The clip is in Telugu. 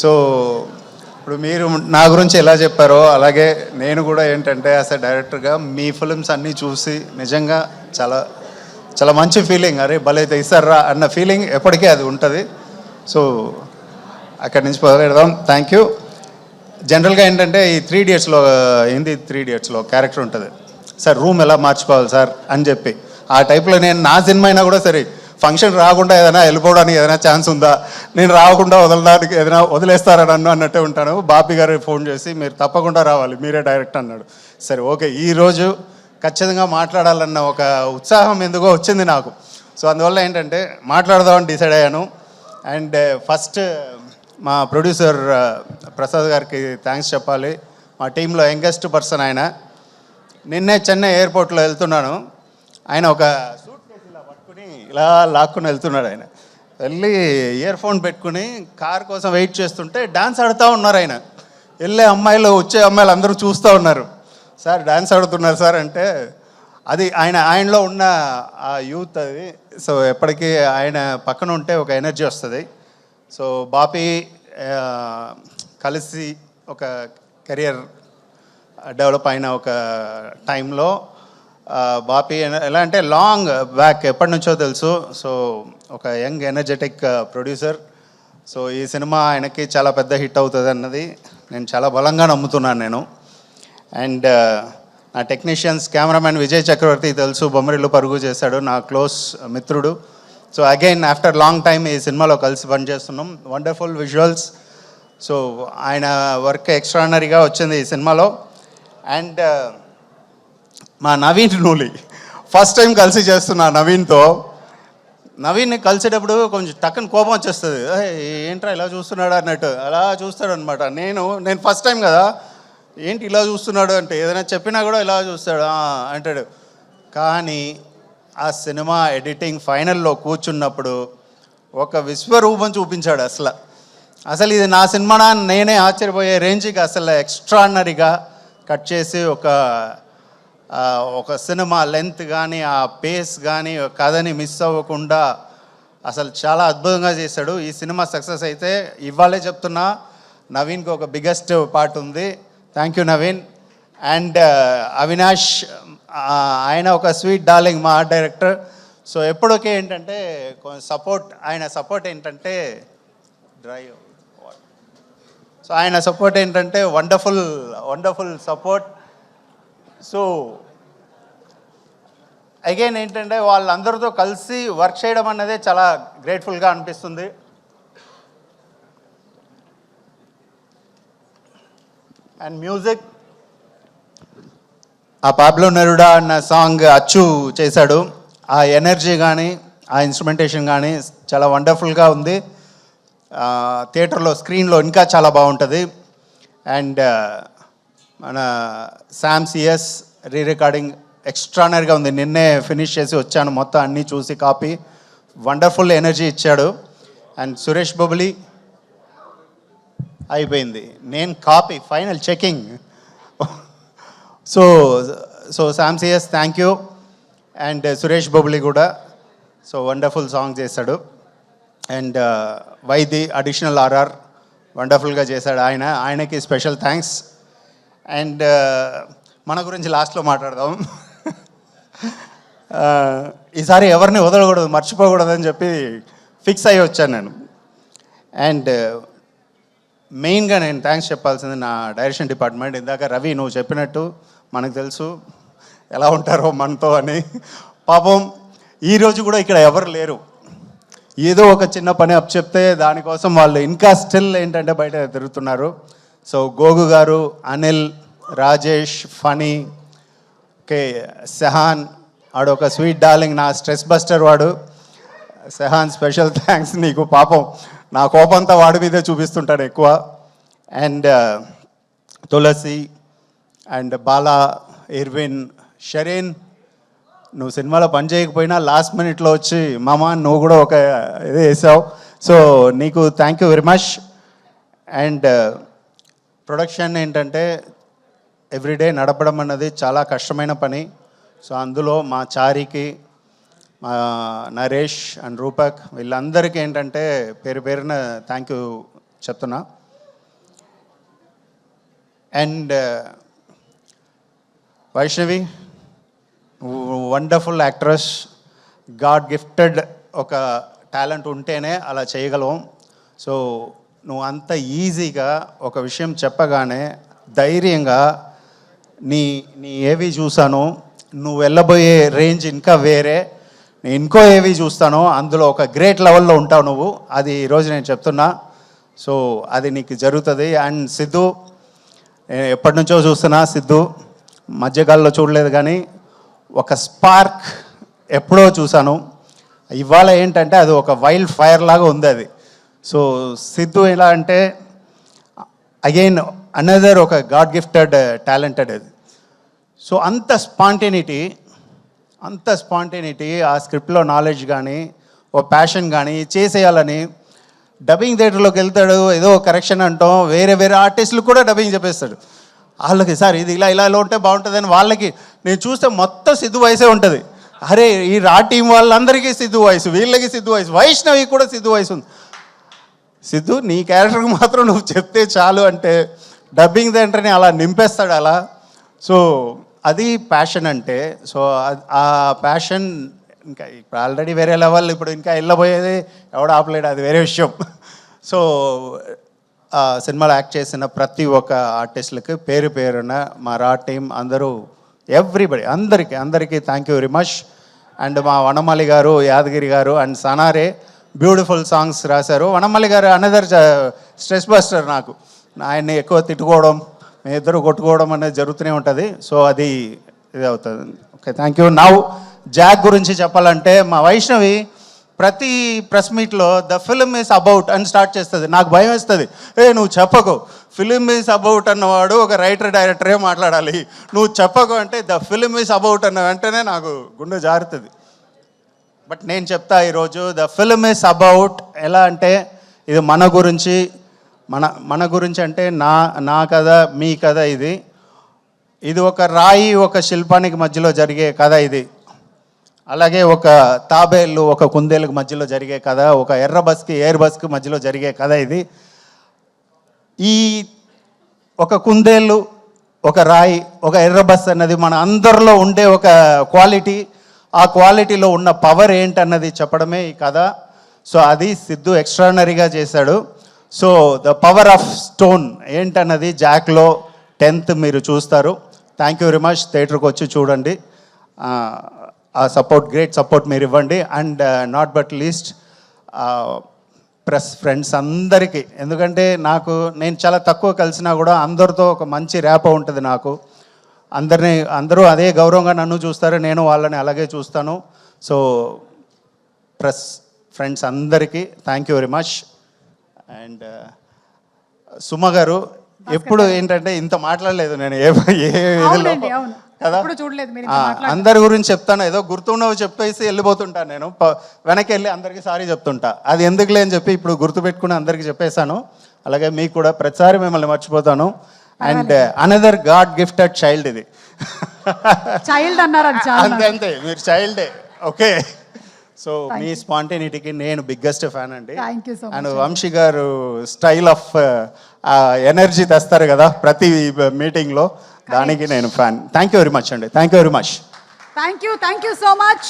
సో ఇప్పుడు మీరు నా గురించి ఎలా చెప్పారో అలాగే నేను కూడా ఏంటంటే యాజ్ అ డైరెక్టర్గా మీ ఫిలిమ్స్ అన్నీ చూసి నిజంగా చాలా చాలా మంచి ఫీలింగ్ అరే భలే తీస్తారా అన్న ఫీలింగ్ ఎప్పటికీ అది ఉంటుంది. సో అక్కడి నుంచి పెడదాం. థ్యాంక్ యూ జనరల్గా ఏంటంటే ఈ త్రీ ఇడియట్స్లో హిందీ త్రీ ఇడియట్స్లో క్యారెక్టర్ ఉంటుంది. సార్ రూమ్ ఎలా మార్చుకోవాలి సార్ అని చెప్పి. ఆ టైప్లో నేను నా సినిమా అయినా కూడా సరే ఫంక్షన్ రాకుండా ఏదైనా వెళ్ళిపోవడానికి ఏదైనా ఛాన్స్ ఉందా? నేను రాకుండా వదలడానికి ఏదైనా వదిలేస్తారా నన్ను అన్నట్టే ఉంటాను. బాపి గారు ఫోన్ చేసి మీరు తప్పకుండా రావాలి మీరే డైరెక్ట్ అన్నాడు. సరే ఓకే ఈరోజు ఖచ్చితంగా మాట్లాడాలన్న ఒక ఉత్సాహం ఎందుకో వచ్చింది నాకు. సో అందువల్ల ఏంటంటే మాట్లాడదామని డిసైడ్ అయ్యాను. అండ్ uh, ఫస్ట్ మా ప్రొడ్యూసర్ uh, ప్రసాద్ గారికి థ్యాంక్స్ చెప్పాలి. మా టీంలో యంగెస్ట్ పర్సన్ ఆయన. నిన్నే చెన్నై ఎయిర్పోర్ట్లో వెళ్తున్నాను. ఆయన ఒక పట్టుకుని ఇలా లాక్కుని వెళ్తున్నాడు ఆయన. వెళ్ళి ఇయర్ ఫోన్ పెట్టుకుని కార్ కోసం వెయిట్ చేస్తుంటే డాన్స్ ఆడుతూ ఉన్నారు ఆయన. వెళ్ళే అమ్మాయిలు వచ్చే అమ్మాయిలు అందరూ చూస్తూ ఉన్నారు. సార్ డాన్స్ ఆడుతున్నారు సార్ అంటే అది ఆయన ఆయనలో ఉన్న ఆ యూత్ అది. సో ఎప్పటికీ ఆయన పక్కన ఉంటే ఒక ఎనర్జీ వస్తుంది. సో బాపి కలిసి ఒక కెరియర్ డెవలప్ అయిన ఒక టైంలో బాపి ఎలా అంటే లాంగ్ బ్యాక్ ఎప్పటి నుంచో తెలుసు. సో ఒక యంగ్ ఎనర్జెటిక్ ప్రొడ్యూసర్. సో ఈ సినిమా ఆయనకి చాలా పెద్ద హిట్ అవుతుంది అన్నది నేను చాలా బలంగా నమ్ముతున్నాను నేను. అండ్ నా టెక్నీషియన్స్ కెమెరామెన్ విజయ్ చక్రవర్తి తెలుసు బొమ్మరిల్లు పరుగు చేశాడు నా క్లోజ్ మిత్రుడు. So again after long time ఈ సినిమాలో కలిసి పనిచేస్తున్నాం. Wonderful visuals. సో ఆయన వర్క్ ఎక్స్ట్రానరీగా వచ్చింది ఈ సినిమాలో. అండ్ మా నవీన్ నూలి. ఫస్ట్ టైం కలిసి చేస్తున్నా నవీన్తో నవీన్ని కలిసేటప్పుడు కొంచెం టక్కన కోపం వచ్చేస్తుంది. ఏంట్రా ఇలా చూస్తున్నాడు? అన్నట్టు. అలా చూస్తాడు అనమాట నేను నేను ఫస్ట్ టైం కదా ఏంటి ఇలా చూస్తున్నాడు? అంటే ఏదైనా చెప్పినా కూడా ఇలా చూస్తాడు. అంటాడు. కానీ ఆ సినిమా ఎడిటింగ్ ఫైనల్లో కూర్చున్నప్పుడు ఒక విశ్వరూపం చూపించాడు అసలు. అసలు ఇది నా సినిమా నేనే ఆశ్చర్యపోయే రేంజ్కి అసలు ఎక్స్ట్రాడినరీగా కట్ చేసి ఒక ఒక సినిమా లెంత్ కానీ ఆ పేస్ కానీ కథని మిస్ అవ్వకుండా అసలు చాలా అద్భుతంగా చేశాడు. ఈ సినిమా సక్సెస్ అయితే ఇవాళే చెప్తున్నా. నవీన్కి ఒక బిగ్గెస్ట్ పార్ట్ ఉంది. Thank you Naveen. And Avinash ఆయన ఒక స్వీట్ డార్లింగ్ మా ఆర్ట్ డైరెక్టర్. సో ఎప్పటికే ఏంటంటే కొంచెం సపోర్ట్ ఆయన సపోర్ట్ ఏంటంటే డ్రైవ్. సో ఆయన సపోర్ట్ ఏంటంటే wonderful wonderful support. So again ఏంటంటే వాళ్ళందరితో కలిసి వర్క్ చేయడం అన్నదే చాలా గ్రేట్ఫుల్గా అనిపిస్తుంది. అండ్ మ్యూజిక్ ఆ పాబ్లో నెరుడా అన్న సాంగ్ అచ్చు చేశాడు. ఆ ఎనర్జీ కానీ ఆ ఇన్స్ట్రుమెంటేషన్ కానీ చాలా వండర్ఫుల్గా ఉంది. థియేటర్లో స్క్రీన్లో ఇంకా చాలా బాగుంటుంది. అండ్ మన శామ్ సిఎస్ రీ రికార్డింగ్ ఎక్స్ట్రానరీగా ఉంది. నిన్నే ఫినిష్ చేసి వచ్చాను. మొత్తం అన్నీ చూసి కాపీ వండర్ఫుల్ ఎనర్జీ ఇచ్చాడు. అండ్ సురేష్ బొబులి అయిపోయింది. నేను copy final checking so so Sam CS thank you and Suresh Bobbili కూడా. సో వండర్ఫుల్ సాంగ్ చేశాడు. అండ్ వైది అడిషనల్ ఆర్ఆర్ వండర్ఫుల్గా చేశాడు. ఆయన ఆయనకి స్పెషల్ థ్యాంక్స్ అండ్ మన గురించి లాస్ట్లో మాట్లాడదాం. ఈసారి ఎవరిని వదలకూడదు మర్చిపోకూడదు అని చెప్పి ఫిక్స్ అయ్యి వచ్చాను నేను. అండ్ మెయిన్గా నేను థ్యాంక్స్ చెప్పాల్సింది నా డైరెక్షన్ డిపార్ట్మెంట్. ఇందాక రవి నువ్వు చెప్పినట్టు మనకు తెలుసు ఎలా ఉంటారో మనతో అని. పాపం ఈరోజు కూడా ఇక్కడ ఎవరు లేరు. ఏదో ఒక చిన్న పని అప్ చెప్తే దానికోసం వాళ్ళు ఇంకా స్టిల్ ఏంటంటే బయట తిరుగుతున్నారు. సో గోగు గారు అనిల్ రాజేష్ ఫనీ ఓకే సెహాన్ ఆడు ఒక స్వీట్ డార్లింగ్ నా స్ట్రెస్ బస్టర్ వాడు. సెహాన్ స్పెషల్ థ్యాంక్స్ నీకు పాపం. నా కోపంతా వాడి మీదే చూపిస్తుంటాడు ఎక్కువ. And Tulasi and Bala Irwin Shareen నువ్వు సినిమాలో పని చేయకపోయినా లాస్ట్ మినిట్లో వచ్చి మామ నువ్వు కూడా ఒక ఇది వేసావు. సో నీకు thank you very much and production ఏంటంటే ఎవ్రీడే నడపడం అన్నది చాలా కష్టమైన పని. సో అందులో మా చారికి మా నరేష్ అండ్ రూపక్ వీళ్ళందరికీ ఏంటంటే పేరు పేరున థ్యాంక్ యూ చెప్తున్నా. And Vaishnavi wonderful actress god gifted ఒక టాలెంట్ ఉంటేనే అలా చేయగలం. సో నువ్వు అంత ఈజీగా ఒక విషయం చెప్పగానే ధైర్యంగా నీ నీ ఏవి చూసాను నువ్వు వెళ్ళబోయే రేంజ్ ఇంకా వేరే. నేను ఇంకో ఏవి చూస్తాను అందులో ఒక గ్రేట్ లెవెల్లో ఉంటావు నువ్వు. అది ఈరోజు నేను చెప్తున్నా. సో అది నీకు జరుగుతుంది. అండ్ సిద్ధు ఎప్పటి నుంచో చూస్తున్నా సిద్ధు మధ్యకాలంలో చూడలేదు కానీ ఒక స్పార్క్ ఎప్పుడో చూశాను. ఇవాళ ఏంటంటే అది ఒక వైల్డ్ ఫైర్ లాగా ఉంది అది. సో సిద్ధు ఎలా అంటే అగైన్ అనదర్ ఒక గాడ్ గిఫ్టెడ్ టాలెంటెడ్ అది. సో అంత స్పాంటేనిటీ అంత స్పాంటేనిటీ ఆ స్క్రిప్ట్లో నాలెడ్జ్ కానీ ఓ ప్యాషన్ కానీ చేసేయాలని డబ్బింగ్ థియేటర్లోకి వెళ్తాడు ఏదో కరెక్షన్ అంటాం వేరే వేరే ఆర్టిస్టులు కూడా డబ్బింగ్ చెప్పేస్తాడు. వాళ్ళకి సార్ ఇది ఇలా ఇలా ఇలా ఉంటే బాగుంటుందని వాళ్ళకి నేను చూస్తే మొత్తం సిద్ధు వయసే ఉంటుంది. అరే ఈ రా టీం వాళ్ళందరికీ సిద్ధు వయసు వీళ్ళకి సిద్ధు వయసు వైష్ణవి కూడా సిద్ధు వయసు ఉంది. సిద్ధు నీ క్యారెక్టర్కి మాత్రం నువ్వు చెప్తే చాలు అంటే డబ్బింగ్ వెంటనే అలా నింపేస్తాడు అలా. సో అది ప్యాషన్ అంటే సో ఆ ప్యాషన్ ఇంకా ఇప్పుడు ఆల్రెడీ వేరే లెవెల్ ఇప్పుడు ఇంకా వెళ్ళబోయేది ఎవడు ఆపలేడు అది వేరే విషయం. సో ఆ సినిమాలో యాక్ట్ చేసిన ప్రతి ఒక్క ఆర్టిస్టులకి పేరు పేరున మా రా టీం అందరూ ఎవ్రీబడి అందరికీ అందరికీ thank you very much and మా వనమల్లి గారు యాదగిరి గారు అండ్ సనారే బ్యూటిఫుల్ సాంగ్స్ రాశారు. వనమల్లి గారు అనదర్ స్ట్రెస్ బస్టర్ నాకు. ఆయన్ని ఎక్కువ తిట్టుకోవడం మీ ఇద్దరు కొట్టుకోవడం అనేది జరుగుతూనే ఉంటుంది. సో అది ఇది అవుతుంది okay thank you now Jack గురించి చెప్పాలంటే మా వైష్ణవి ప్రతి ప్రెస్ మీట్లో ద ఫిలిం ఈస్ అబౌట్ అని స్టార్ట్ చేస్తుంది. నాకు భయం వేస్తుంది. ఏ నువ్వు చెప్పకు. ఫిలిం ఈస్ అబౌట్ అన్నవాడు ఒక రైటర్ డైరెక్టరే మాట్లాడాలి. నువ్వు చెప్పకు అంటే ద ఫిలిం ఈస్ అబౌట్ అన్న వెంటనే నాకు గుండె జారుతుంది. బట్ నేను చెప్తా ఈరోజు ద ఫిలిం ఇస్ అబౌట్ ఎలా అంటే ఇది మన గురించి మన మన గురించి అంటే నా నా కథ మీ కథ ఇది. ఇది ఒక రాయి ఒక శిల్పానికి మధ్యలో జరిగే కథ ఇది. అలాగే ఒక తాబేళ్ళు ఒక కుందేలకు మధ్యలో జరిగే కథ ఒక ఎర్ర బస్కి ఎయిర్ బస్కి మధ్యలో జరిగే కథ ఇది. ఈ ఒక కుందేళ్ళు ఒక రాయి ఒక ఎర్ర బస్ అన్నది మన అందరిలో ఉండే ఒక క్వాలిటీ. ఆ క్వాలిటీలో ఉన్న పవర్ ఏంటన్నది చెప్పడమే ఈ కథ. సో అది సిద్ధు ఎక్స్ట్రానరీగా చేశాడు. So the power of stone ఏంటన్నది జాక్లో టెన్త్ మీరు చూస్తారు. థ్యాంక్ యూ వెరీ మచ్ థియేటర్కి వచ్చి చూడండి. ఆ, సపోర్ట్ గ్రేట్ సపోర్ట్ మీరు ఇవ్వండి. And not but least press friends అందరికీ. ఎందుకంటే నాకు నేను చాలా తక్కువ కలిసినా కూడా అందరితో ఒక మంచి ర్యాప్ ఉంటుంది నాకు. అందరినీ అందరూ అదే గౌరవంగా నన్ను చూస్తారు. నేను వాళ్ళని అలాగే చూస్తాను. సో ప్రెస్ ఫ్రెండ్స్ అందరికీ. Thank you very much and Suma గారు ఎప్పుడు ఏంటంటే ఇంత మాట్లాడలేదు నేను ఏ అవును. కదా. అందరి గురించి చెప్తాను. ఏదో గుర్తున్నవి చెప్పేసి వెళ్ళిపోతుంటాను నేను. వెనక్కి వెళ్ళి అందరికీ సారీ చెప్తుంటా. అది ఎందుకులే అని చెప్పి ఇప్పుడు గుర్తుపెట్టుకుని అందరికీ చెప్పేశాను. అలాగే మీకు కూడా ప్రతిసారి మిమ్మల్ని మర్చిపోతాను. And another god gifted child ఇది. చైల్డ్ అన్నారు అంతే మీరు చైల్డే ఓకే. సో మీ స్పాంటేనిటీకి నేను బిగ్గెస్ట్ ఫ్యాన్ అండి. అండ్ వంశీ గారు స్టైల్ ఆఫ్ ఎనర్జీ తెస్తారు కదా ప్రతి మీటింగ్లో దానికి నేను fan thank you very much అండి. Thank you very much thank you thank you so much